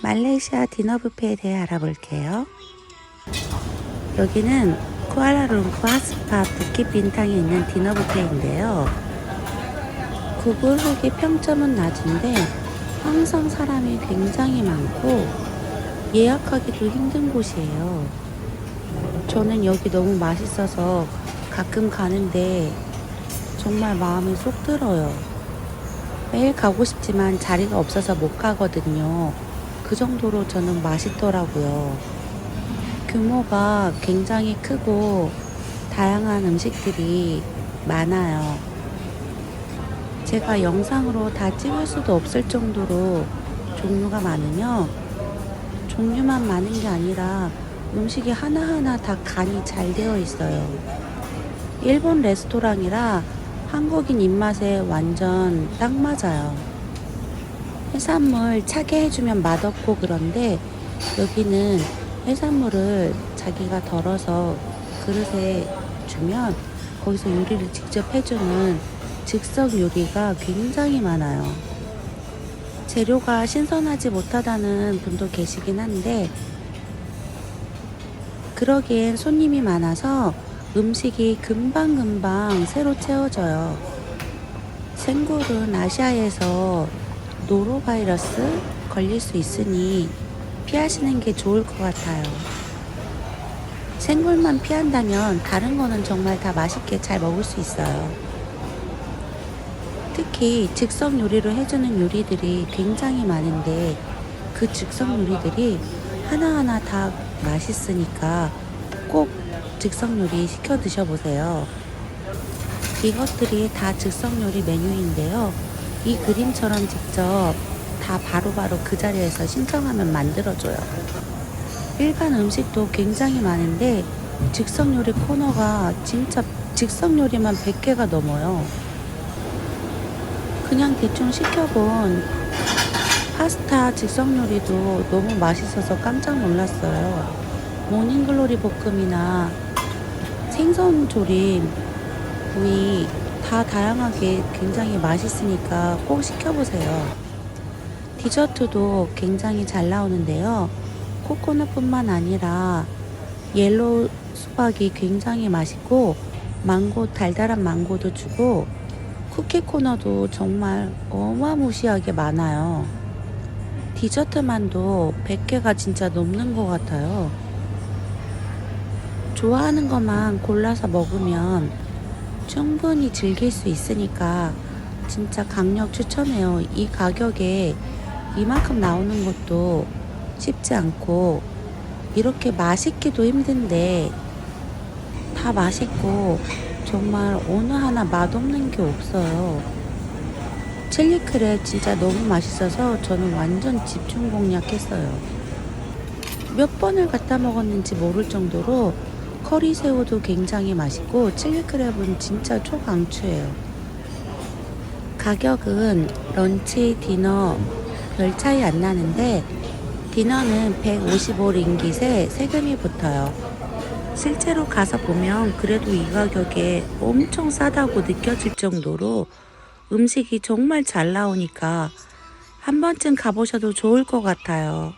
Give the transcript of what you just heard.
말레이시아 디너 뷔페에 대해 알아볼게요. 여기는 쿠알라룸푸 하스파 부킷 빈탕에 있는 디너 뷔페인데요. 구글 후기 평점은 낮은데 항상 사람이 굉장히 많고 예약하기도 힘든 곳이에요. 저는 여기 너무 맛있어서 가끔 가는데 정말 마음이 쏙 들어요. 매일 가고 싶지만 자리가 없어서 못 가거든요. 그 정도로 저는 맛있더라고요. 규모가 굉장히 크고 다양한 음식들이 많아요. 제가 영상으로 다 찍을 수도 없을 정도로 종류가 많으며 종류만 많은 게 아니라 음식이 하나하나 다 간이 잘 되어 있어요. 일본 레스토랑이라 한국인 입맛에 완전 딱 맞아요. 해산물 차게 해주면 맛없고 그런데 여기는 해산물을 자기가 덜어서 그릇에 주면 거기서 요리를 직접 해주는 즉석 요리가 굉장히 많아요. 재료가 신선하지 못하다는 분도 계시긴 한데 그러기엔 손님이 많아서 음식이 금방금방 새로 채워져요. 생굴은 아시아에서 노로바이러스 걸릴 수 있으니 피하시는 게 좋을 것 같아요. 생굴만 피한다면 다른 거는 정말 다 맛있게 잘 먹을 수 있어요. 특히 즉석 요리로 해주는 요리들이 굉장히 많은데 그 즉석 요리들이 하나하나 다 맛있으니까 꼭 즉석 요리 시켜 드셔보세요. 이것들이 다 즉석 요리 메뉴인데요. 이 그림처럼 직접 다 바로 바로 그 자리에서 신청하면 만들어줘요. 일반 음식도 굉장히 많은데 즉석 요리 코너가 진짜 즉석 요리만 100개가 넘어요. 그냥 대충 시켜본 파스타 즉석 요리도 너무 맛있어서 깜짝 놀랐어요. 모닝글로리 볶음이나 생선 조림, 구이 다 다양하게 굉장히 맛있으니까 꼭 시켜보세요. 디저트도 굉장히 잘 나오는데요. 코코넛뿐만 아니라 옐로우 수박이 굉장히 맛있고 망고 달달한 망고도 주고 쿠키 코너도 정말 어마무시하게 많아요. 디저트만도 100개가 진짜 넘는 것 같아요. 좋아하는 것만 골라서 먹으면 충분히 즐길 수 있으니까 진짜 강력 추천해요. 이 가격에 이만큼 나오는 것도 쉽지 않고 이렇게 맛있기도 힘든데 다 맛있고 정말 어느 하나 맛없는 게 없어요. 칠리크랩 진짜 너무 맛있어서 저는 완전 집중 공략했어요. 몇 번을 갖다 먹었는지 모를 정도로 커리새우도 굉장히 맛있고 칠리크랩은 진짜 초강추예요. 가격은 런치, 디너 별 차이 안 나는데 디너는 155링깃에 세금이 붙어요. 실제로 가서 보면 그래도 이 가격에 엄청 싸다고 느껴질 정도로 음식이 정말 잘 나오니까 한 번쯤 가보셔도 좋을 것 같아요.